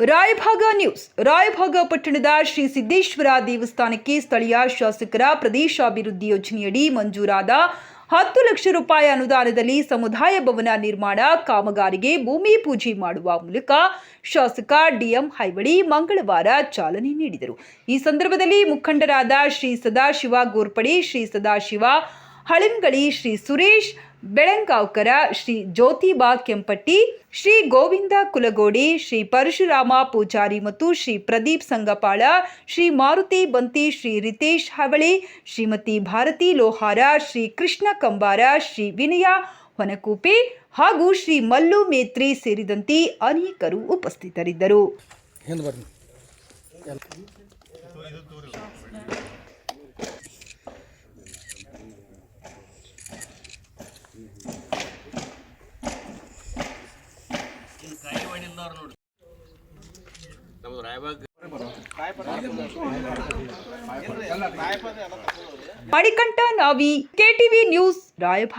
Raybag news. Raybag ಪಟ್ಟಣದ ಶ್ರೀ ಸಿದ್ದೇಶ್ವರ ದೇವಸ್ಥಾನಕ್ಕೆ ಸ್ಥಳೀಯ ಶಾಸಕರ ಪ್ರದೇಶಾಭಿವೃದ್ಧಿ ಯೋಜನೆಯಡಿ ಮಂಜೂರಾದ ಹತ್ತು ಲಕ್ಷ ರೂಪಾಯಿ ಅನುದಾನದಲ್ಲಿ ಸಮುದಾಯ ಭವನ ನಿರ್ಮಾಣ ಕಾಮಗಾರಿಗೆ ಭೂಮಿ ಪೂಜೆ ಮಾಡುವ ಮೂಲಕ ಶಾಸಕ ಡಿಎಂ ಹೈವಳಿ ಮಂಗಳವಾರ ಚಾಲನೆ ನೀಡಿದರು. ಈ ಸಂದರ್ಭದಲ್ಲಿ ಮುಖಂಡರಾದ ಶ್ರೀ ಸದಾಶಿವ ಗೋರ್ಪಡೆ, ಶ್ರೀ ಸದಾಶಿವ ಹಳಿಂಗಳಿ, ಶ್ರೀ ಸುರೇಶ್ ಬೆಳಂಗಾವ್ಕರ ಶ್ರೀ ಜ್ಯೋತಿಬಾ ಕೆಂಪಟ್ಟಿ, ಶ್ರೀ ಗೋವಿಂದ ಕುಲಗೋಡಿ, ಶ್ರೀ ಪರಶುರಾಮ ಪೂಜಾರಿ ಮತ್ತು ಶ್ರೀ ಪ್ರದೀಪ್ ಸಂಗಪಾಳ, ಶ್ರೀ ಮಾರುತಿ ಬಂತಿ ಶ್ರೀ ರಿತೇಶ್ ಹವಳಿ, ಶ್ರೀಮತಿ ಭಾರತಿ ಲೋಹಾರ, ಶ್ರೀ ಕೃಷ್ಣ ಕಂಬಾರ, ಶ್ರೀ ವಿನಯ ಹೊನಕೂಪೆ ಹಾಗೂ ಶ್ರೀ ಮಲ್ಲು ಮೇತ್ರಿ ಸೇರಿದಂತೆ ಅನೇಕರು ಉಪಸ್ಥಿತರಿದ್ದರು. ಹಿಂದೆ ಬರ್ರಿ ಮಣಿಕಂಠ ನಾವಿ ಕೆಟಿವಿ ನ್ಯೂಸ್ ರಾಯಭಾಗ